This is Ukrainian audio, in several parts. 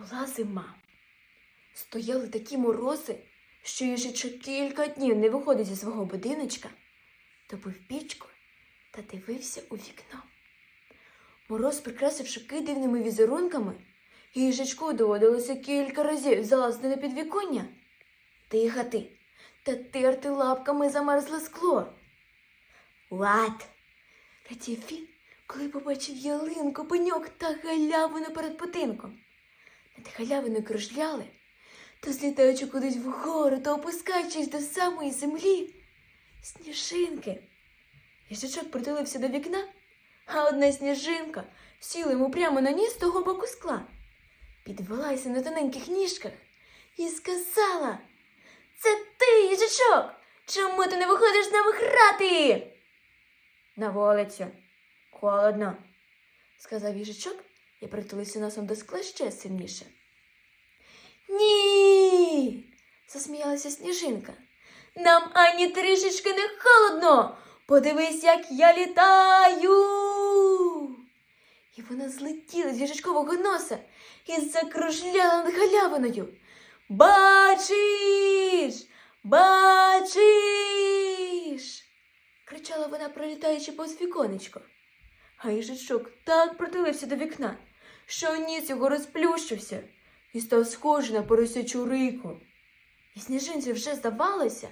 Була зима. Стояли такі морози, що їжачок кілька днів не виходить зі свого будиночка, топив пічку та дивився у вікно. Мороз, прикрасив шибки дивними візерунками, і їжачку доводилося кілька разів залазити на підвіконня, дихати та терти лапками замерзле скло. Лад! Радів він, коли побачив ялинку, пеньок та галявину перед будинком. Над галявиною кружляли, то злітаючи кудись вгору, то опускаючись до самої землі, сніжинки. Їжачок притулився до вікна, а одна сніжинка сіла йому прямо на ніс того боку скла, підвелася на тоненьких ніжках і сказала: Це ти, їжачок! Чому ти не виходиш з нами грати? На вулицю. Холодно, сказав їжачок і притулився носом до скла ще сильніше. Ні. засміялася сніжинка. Нам ані трішечки не холодно. Подивись, як я літаю. І вона злетіла з їжачкового носа і закружляла над галявиною. Бачиш, бачиш. кричала вона, пролітаючи повз віконечко. А їжачок так притулився до вікна, що ніс його розплющився і став схожий на поросячу рику. І сніжинці вже здавалося,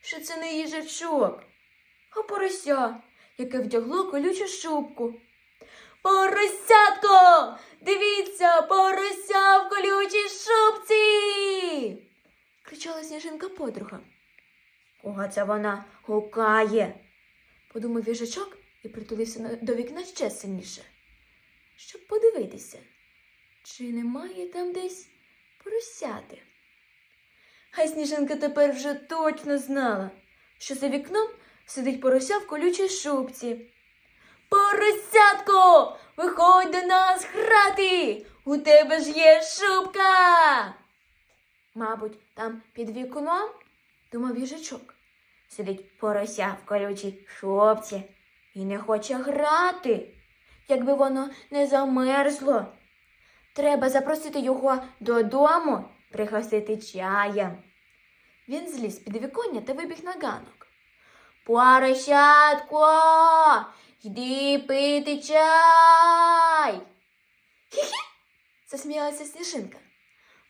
що це не їжачок, а порося, яке вдягло колючу шубку. Поросятко! Дивіться, порося в колючій шубці. кричала сніжинка подруга. Кого це вона гукає? подумав їжачок і притулився до вікна ще сильніше, щоб подивитися, чи немає там десь поросяти. Хай сніжинка тепер вже точно знала, що за вікном сидить порося в колючій шубці. Поросятко, виходь до нас грати! У тебе ж є шубка. Мабуть, там під вікном, думав їжачок. Сидить порося в колючій шубці і не хоче грати, якби воно не замерзло. Треба запросити його додому, пригостити чаєм. Він зліз під віконня та вибіг на ганок. Поросятко, йди пити чай. Хі-хі, засміялася сніжинка.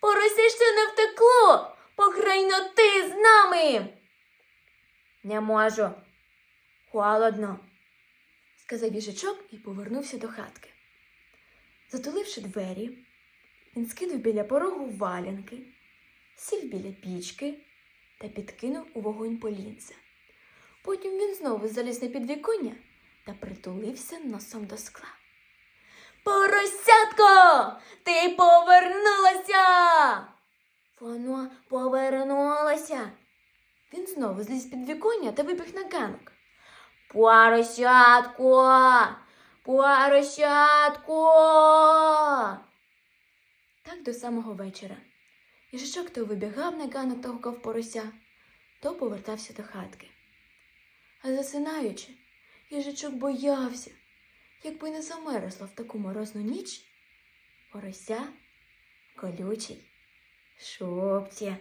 Порося не втекло. Пограй на ти з нами. Не можу. Холодно, сказав їжачок і повернувся до хатки. Затуливши двері, він скинув біля порогу валянки, сів біля пічки та підкинув у вогонь полінця. Потім він знову заліз на підвіконня та притулився носом до скла. Поросятко, ти повернулася. Воно повернулося. Він знову зліз під віконня та вибіг на ганок. Поросятко, поросятко. Так до самого вечора. Їжачок то вибігав на ганок та гукав порося, то повертався до хатки. А засинаючи, їжачок боявся, якби не замерзла в таку морозну ніч порося в колючій шубці.